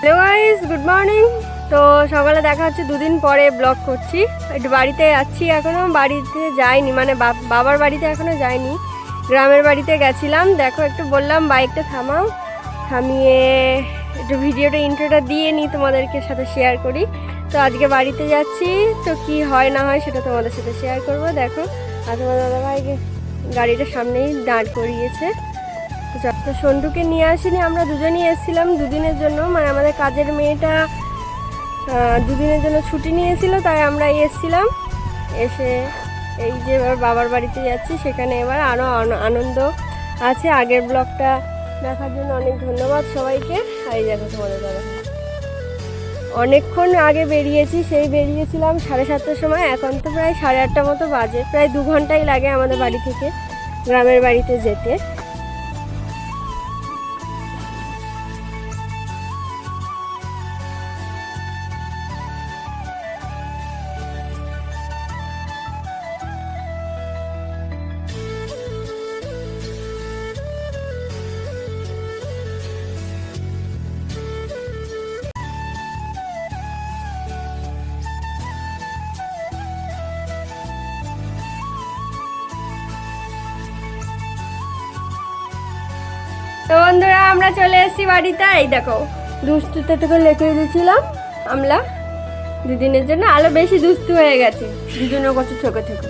Hello guys good morning তো সকালে দেখা হচ্ছে, দুদিন পরে ব্লগ করছি। একটু বাড়িতে যাচ্ছি এখনও বাড়িতে যাইনি মানে বাব- বাবার বাড়িতে এখনও যাইনি। গ্রামের বাড়িতে গেছিলাম, দেখো একটু বললাম বাইকটা থামাও। থামিয়ে একটু ভিডিওটা ইন্ট্রোটা দিয়ে নিই তোমাদেরকে সাথে শেয়ার করি। তো আজকে বাড়িতে যাচ্ছি, তো কি হয় না হয় সেটা তোমাদের সাথে শেয়ার করব, দেখো। আর তোমার দাদাভাইকে গাড়িটা সামনেই দাঁড় করিয়েছে। তো সন্টুকে নিয়ে আসিনি, আমরা দুজনেই এসেছিলাম দুদিনের জন্য। মানে আমাদের কাজের মেয়েটা দুদিনের জন্য ছুটি নিয়েছিল, তাই আমরা এসেছিলাম। এসে এই যে এবার বাবার বাড়িতে যাচ্ছি, সেখানে এবার আরও আন- আনন্দ আছে। আগের ব্লগটা দেখার জন্য অনেক ধন্যবাদ সবাইকে। এই দেখো তোমাদের দাদা অনেকক্ষণ আগে বেরিয়েছি, সেই বেরিয়েছিলাম সাড়ে সাতটার সময়। এখন তো প্রায় সাড়ে আটটা মতো বাজে, প্রায় দু ঘন্টাই লাগে আমাদের বাড়ি থেকে, গ্রামের বাড়িতে যেতে। তো বন্ধুরা আমরা চলে এসেছি বাড়িতে। এই দেখো দুষ্টুতে থেকে লেখে দিয়েছিলাম আমলা দুদিনের জন্য আরও বেশি দুষ্টু হয়ে গেছে। দুজনের কত ছোটো ছোটো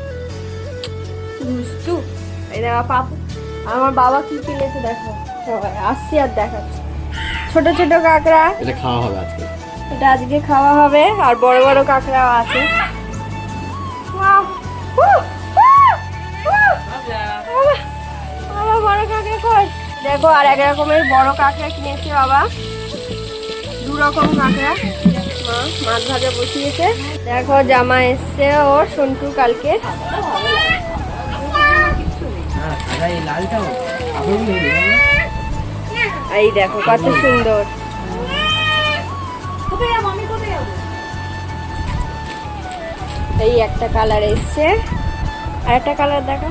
দুষ্টু? এই দেখো পাপু আমার বাবা কি কিনেছে দেখো। আসছি আর দেখাচ্ছি। ছোট ছোট কাঁকড়া। এটা খাওয়া হবে আজকে। এটা আজকে খাওয়া হবে আর বড় বড় কাঁকড়াও আছে। বড় কাঁকড়া কই? দেখো আর এক রকমের বড় কাঁকড়া কিনেছে বাবা। দু রকম কাঁকড়া। মা মাছ ভাজা বসিয়েছে। দেখো জামা এসছে ও সন্টু কালকে। এই দেখো কত সুন্দর। এই একটা কালার এসছে। আর একটা কালার দেখা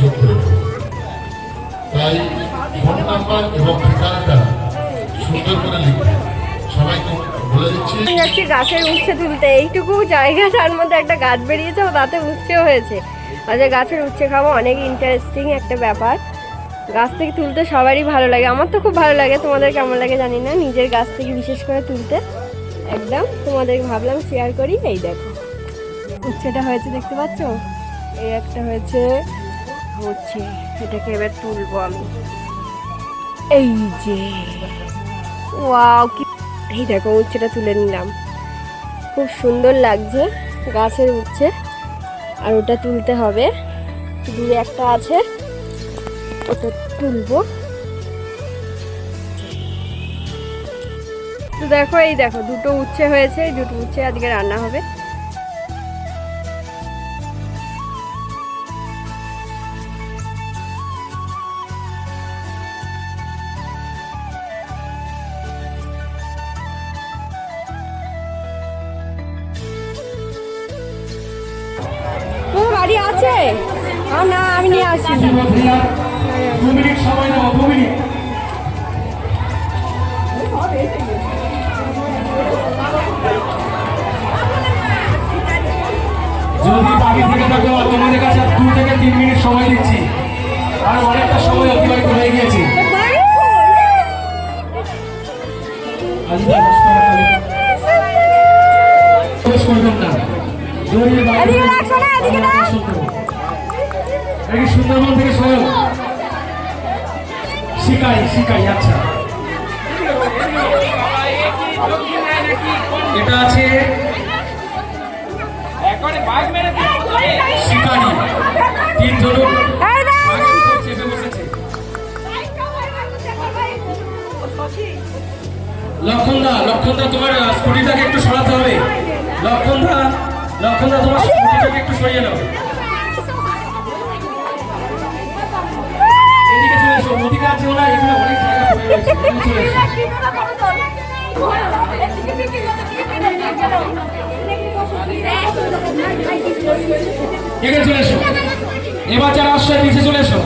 যোগাযোগ করে গাছের উচ্ছে তুলতে। এইটুকু জায়গা তার মধ্যে একটা গাছ বেরিয়েছে তাতে উচ্ছেও হয়েছে। আচ্ছা গাছের উচ্ছে খাব, অনেক ইন্টারেস্টিং একটা ব্যাপার। গাছ থেকে তুলতে সবারই ভালো লাগে। আমার তো খুব ভালো লাগে। তোমাদের কেমন লাগে জানি না। নিজের গাছ থেকে বিশেষ করে তুলতে। একদম তোমাদের ভাবলাম শেয়ার করি। এই দেখো, উচ্ছেটা হয়েছে দেখতে পাচ্ছ? এই একটা হয়েছে হচ্ছে এটাকে এবার তুলবো আমি। এই যে। ওয়াও কি এই দেখো উচ্ছেটা তুলে নিলাম। খুব সুন্দর লাগছে গাছের উচ্ছে। আর ওটা তুলতে হবে। দূরে একটা আছে ওটা তুলবো। তো দেখো এই দেখো দুটো উচ্ছে হয়েছে দুটো উচ্ছে আজকে রান্না হবে। বাড়ি আছে? না আমি নিয়ে আসি। মিনিট সময় মিনিট। যদি বাড়ি থেকে থাকো তোমাদের কাছে দু থেকে তিন মিনিট সময় দিচ্ছি। আর অনেকটা সময় অতিবাহিত হয়ে গিয়েছে। আজকে এদিকে রাখ, সোনা, এদিকে সুন্দরবন থেকে শিকাই শিকাই আচ্ছা। এটা আছে শিকারি। তিন ধরুন এই দেখ, বাঘের উপর চেপে বসেছে। লক্ষণদা লক্ষণদা তোমার স্কুটিটাকে একটু সরাতে হবে। লক্ষণদা লক্ষণদা তোমার স্কুটিটাকে একটু সরিয়ে নাও। এদিকে চলে এসো ওদিকে আছে ওরা এখানে অনেক জায়গা পড়ে রয়েছে এখানে চলে এসো। এখানে চলে এসো। এবার যারা আসছে নিচে চলে এসো।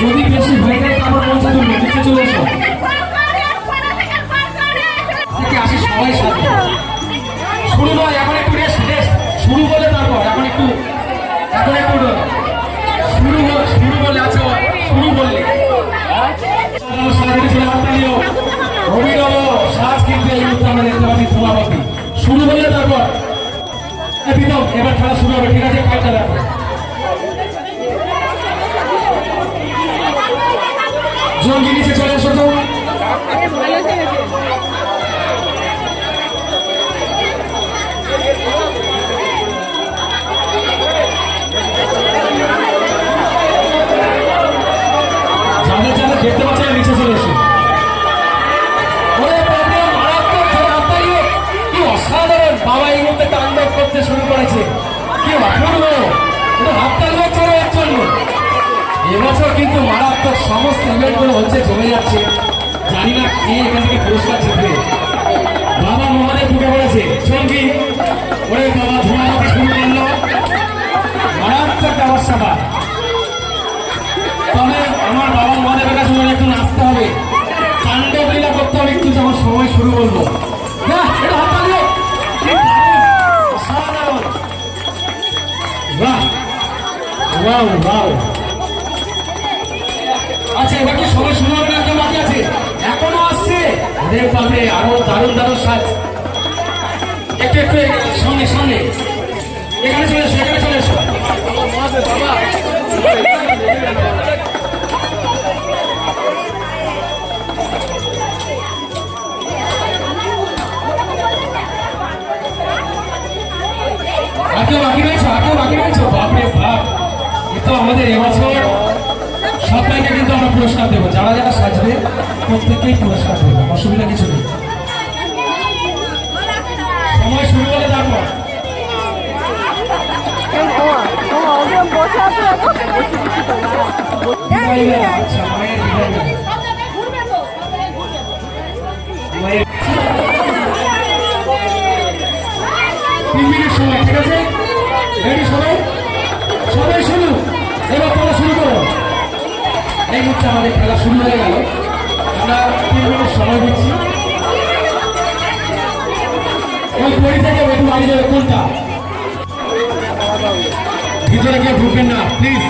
যদি বেশি হয়ে যায় তারপর বলছে তুমি নিচে চলে এসো। সবাই শুরু। নয় এখন একটু রেস্ট রেস্ট শুরু বলে তারপর এখন একটু এখন একটু শুরু শুরু বলে আছে শুরু বললে। অভিনব সাজ কিন্তু এই মুহূর্তে আমরা দেখতে পাচ্ছি সভাপতি। শুরু হলে তারপর। প্রীতম, এবার খেলা শুরু হবে ঠিক আছে? কয়েকটা দেখো। জঙ্গি নিচে চলে এসো তো। কে এখান থেকে পুরস্কার জিতবে পড়েছে সঙ্গী ওরে বাবা ধোঁয়া মতো শুরু আমার বাবা মহাদেবের কাছে মনে একটু নাচতে হবে তাণ্ডব লীলা করতে হবে একটু যখন সময় শুরু করব বাহ, বাহ, wow। আচ্ছা এবার কি সময় শুরু হবে বাপরে আরও দারুণ দারুণ সাজ। একটু একটু সামনে সামনে। এখানে চলে এসো, এখানে চলে এসো। কেউ বাকি রয়েছে কেউ বাকি বাপরে বাপ, এ তো আমাদের এবছর সবাইকে কিন্তু আমরা পুরস্কার দেবো। যারা যারা সাজবে প্রত্যেককেই পুরস্কার দেবো। অসুবিধা কিছু নেই। সময় শুরু হলে তারপর মায়ের মুহূর্তে আমাদের খেলা শুরু হয়ে গেল। আমরা তিন মিনিট সময় দিচ্ছি। ওই পরি থেকে বেটু বাড়ি যাবে, কোনটা? ভিতরে কেউ ঢুকেন না প্লিজ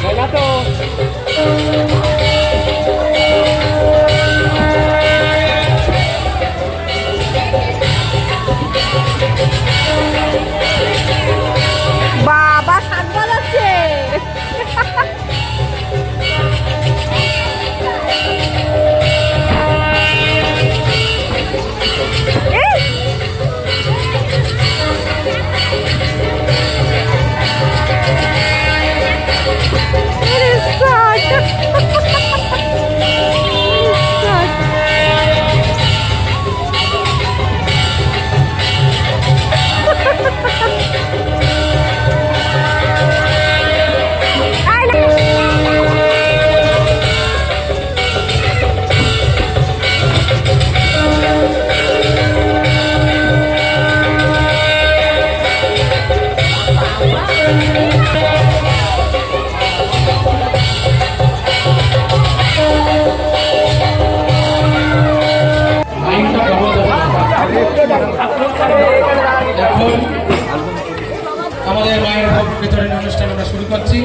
খেলা তো আমাদের মায়ের বিতরণ অনুষ্ঠান আমরা শুরু করছি।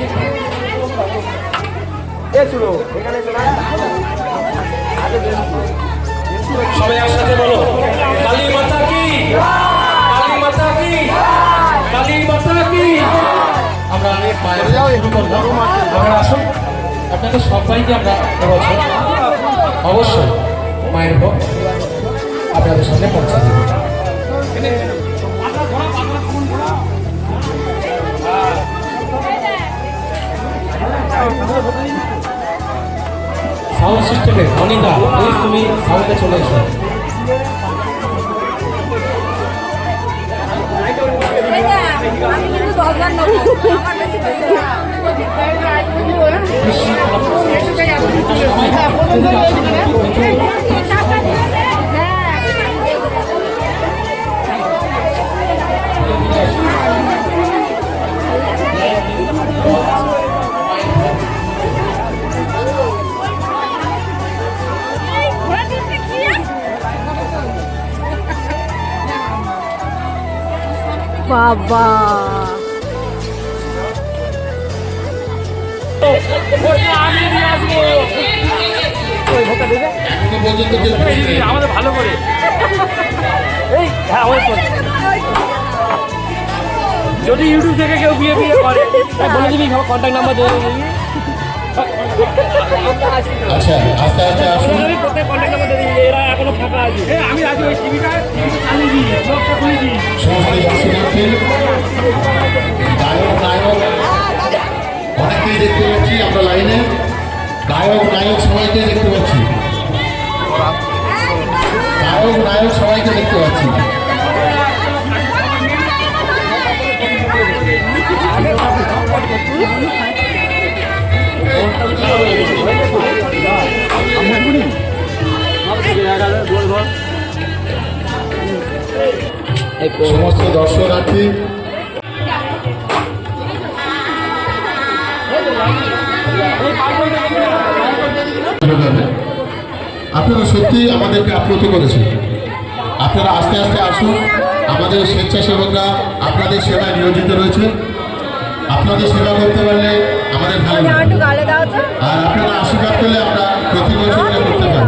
সবাই একসাথে বলো কালী মাতা কি? কালী মাতা কি? কালী মাতা কি? আমরা মায়ের ভোগ শুরু করলাম। আমরা আসুন আপনাদের সবাইকে আমরা এবছর অবশ্যই মায়ের ভোগ আপনাদের সামনে পৌঁছে দেবো। সাউন্ড সিস্টেমে অনিদা প্লিজ তুমি সাউন্ডে চলে এসো। আমার বাবা। আমাদের ভালো করে হ্যাঁ যদি ইউটিউব থেকে কেউ বিয়ে বিয়ে করে বলে দিবি কন্ট্যাক্ট নাম্বার দিয়ে আচ্ছা আস্তে আস্তে আসুন। সমস্ত দর্শনার্থী গায়ক নায়ক অনেকেই দেখতে পাচ্ছি আমরা লাইনে। গায়ক নায়ক সবাইকে দেখতে পাচ্ছি। গায়ক নায়ক সবাইকে দেখতে পাচ্ছি। সমস্ত দর্শনার্থী আপনারা সত্যি আমাদেরকে আপ্লুত করেছেন। আপনারা আস্তে আস্তে আসুন। আমাদের স্বেচ্ছাসেবকরা আপনাদের সেবায় নিয়োজিত রয়েছে আপনাদের সেবা করতে পারলে আমাদের ভালো আর আপনারা আশীর্বাদ করলে আমরা প্রতি বছর করতে পারি।